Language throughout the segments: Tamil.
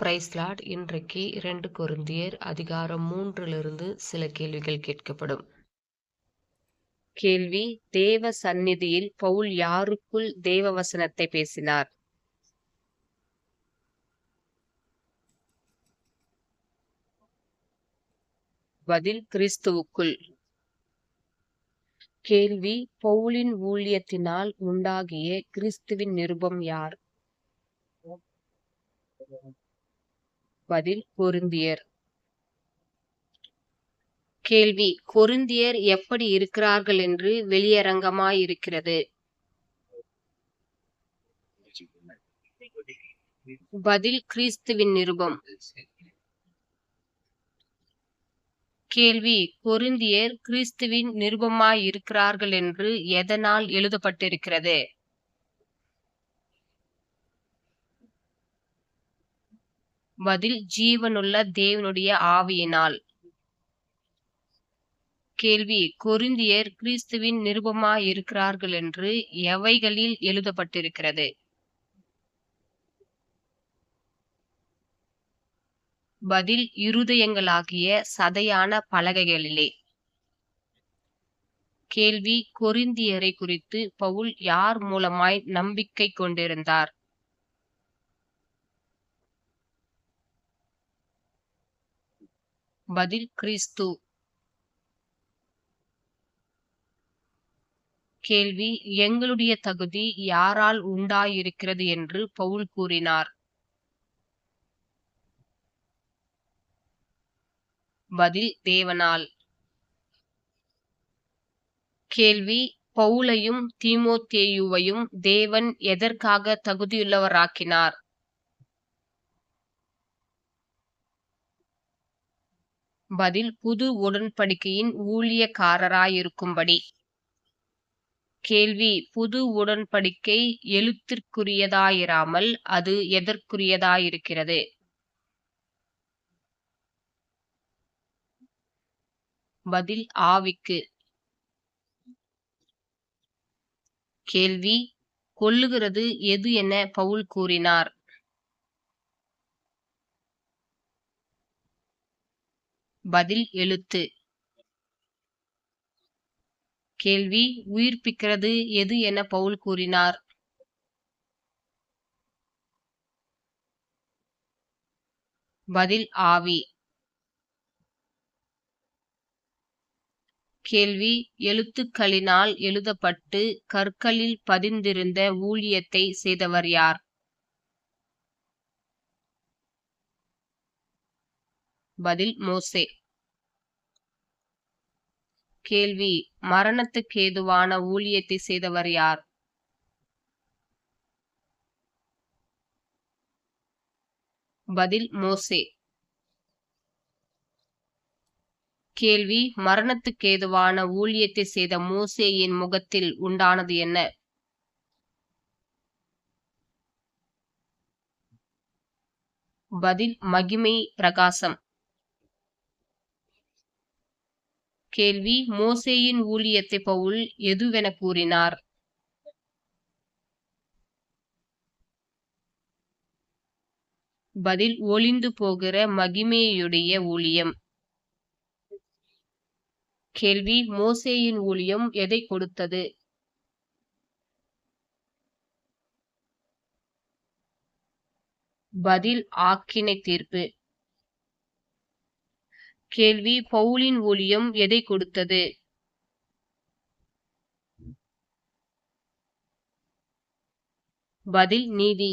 பிரைஸ்லாட் இன்றைக்கு இரண்டு கொருந்தியர் அதிகாரம் மூன்றிலிருந்து சில கேள்விகள் கேட்கப்படும். கேள்வி தேவ சந்நிதியில் பவுல் யாருக்குள் தேவ வசனத்தை பேசினார்? பதில் கிறிஸ்துவுக்குள். கேள்வி பவுலின் ஊழியத்தினால் உண்டாகிய கிறிஸ்துவின் நிருபம் யார்? பதில் கொருந்தியர் கேள்வி கொருந்தியர் எப்படி இருக்கிறார்கள் என்று வெளியரங்கமாயிருக்கிறது. பதில் கிறிஸ்துவின் நிருபம். கேள்வி பொருந்தியர் கிறிஸ்துவின் நிருபமாயிருக்கிறார்கள் என்று எதனால் எழுதப்பட்டிருக்கிறது? பதில் ஜீவனுள்ள தேவனுடைய ஆவியினால். கேள்வி கொரிந்தியர் கிறிஸ்துவின் நிருபமாயிருக்கிறார்கள் என்று எவைகளில் எழுதப்பட்டிருக்கிறது? பதில் இருதயங்களாகிய சதையான பலகைகளிலே. கேள்வி கொரிந்தியரை குறித்து பவுல் யார் மூலமாய் நம்பிக்கை கொண்டிருந்தார்? பதில் கிறிஸ்து. கேள்வி எங்களுடைய தகுதி யாரால் உண்டாயிருக்கிறது என்று பவுல் கூறினார். பதில் தேவனால். கேள்வி பவுலையும் தீமோத்தேயுவையும் தேவன் எதற்காக தகுதியுள்ளவராக்கினார்? பதில் புது உடன்படிக்கையின் ஊழியக்காரராயிருக்கும்படி. கேள்வி புது உடன்படிக்கை எழுத்திற்குரியதாயிராமல் அது எதற்குரியதாயிருக்கிறது? பதில் ஆவிக்கு. கேள்வி கொல்லுகிறது எது என பவுல் கூறினார். பதில் எழுத்து. கேள்வி உயிர்ப்பிக்கிறது எது என பவுல் கூறினார். பதில் ஆவி. கேள்வி எழுத்துக்களினால் எழுதப்பட்டு கற்களில் பதிந்திருந்த ஊழியத்தை செய்தவர் யார்? பதில் மோசே. கேள்வி. மரணத்துக்கேதுவான ஊழியத்தை செய்தவர் யார்? பதில் மோசே. கேள்வி மரணத்துக்கேதுவான ஊழியத்தை செய்த மோசேயின் முகத்தில் உண்டானது என்ன? பதில் மகிமை பிரகாசம். கேள்வி. மோசேயின் ஊழியத்தை பவுல் எதுவென கூறினார்? பதில் ஒளிந்து போகிற மகிமையுடைய ஊழியம். கேள்வி மோசேயின் ஊழியம் எதை கொடுத்தது? பதில் ஆக்கினை தீர்ப்பு. கேள்வி பவுலின் ஊழியம் எதை கொடுத்தது? பதில் நீதி.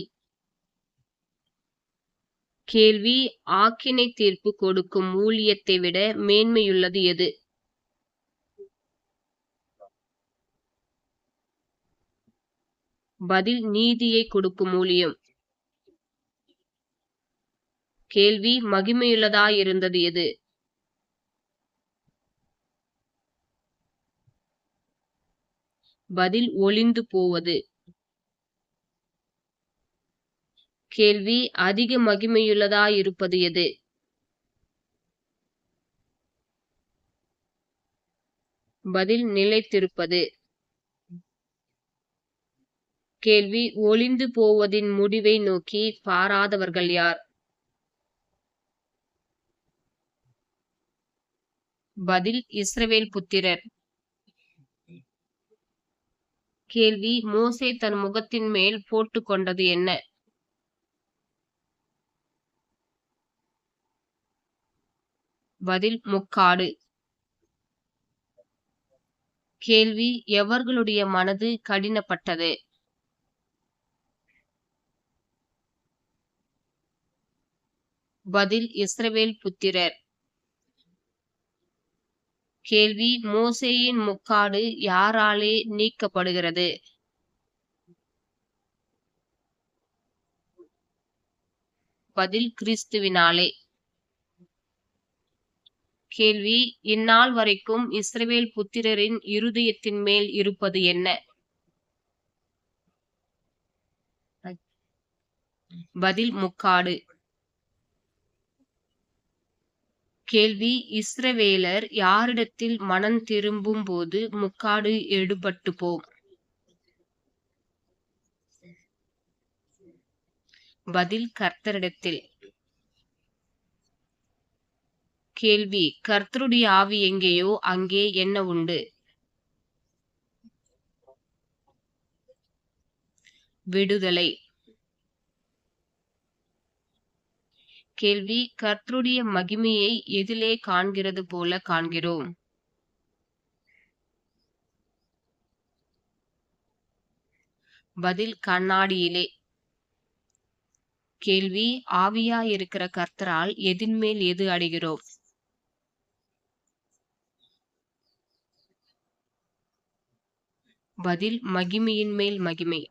கேள்வி ஆக்கினை தீர்ப்பு கொடுக்கும் ஊழியத்தை விட மேன்மையுள்ளது எது? பதில் நீதியை கொடுக்கும் ஊழியம். கேள்வி மகிமையுள்ளதாயிருந்தது எது? பதில் ஒளிந்து போவது. கேள்வி அதிக மகிமையுள்ளதா இருப்பது எது? பதில் நிலைத்திருப்பது. கேள்வி ஒளிந்து போவதின் முடிவை நோக்கி பாராதவர்கள் யார்? பதில் இஸ்ரவேல் புத்திரர். கேள்வி மோசே தன் முகத்தின் மேல் போட்டுக் கொண்டது என்ன? பதில் முக்காடு. கேள்வி எவர்களுடைய மனது கடினப்பட்டது? பதில் இஸ்ரவேல் புத்திரர். கேள்வி மோசேயின் முக்காடு யாராலே நீக்கப்படுகிறது? பதில் கிறிஸ்துவினாலே. கேள்வி இந்நாள் வரைக்கும் இஸ்ரவேல் புத்திரரின் இருதயத்தின் மேல் இருப்பது என்ன? பதில் முக்காடு. கேள்வி. இஸ்ரவேலர் யாரிடத்தில் மனம் திரும்பும் போது முக்காடு எடுபட்டு போம் பதில் கர்த்தரிடத்தில். கேள்வி. கர்த்தருடைய ஆவி எங்கேயோ அங்கே என்ன உண்டு? விடுதலை. கேள்வி கர்த்தருடைய மகிமையை எதிலே காண்கிறது போல காண்கிறோம். பதில் கண்ணாடியிலே. கேள்வி ஆவியா இருக்கிற கர்த்தரால் எதின்மேல் எது அடைகிறோம்? பதில் மகிமையின் மேல் மகிமை.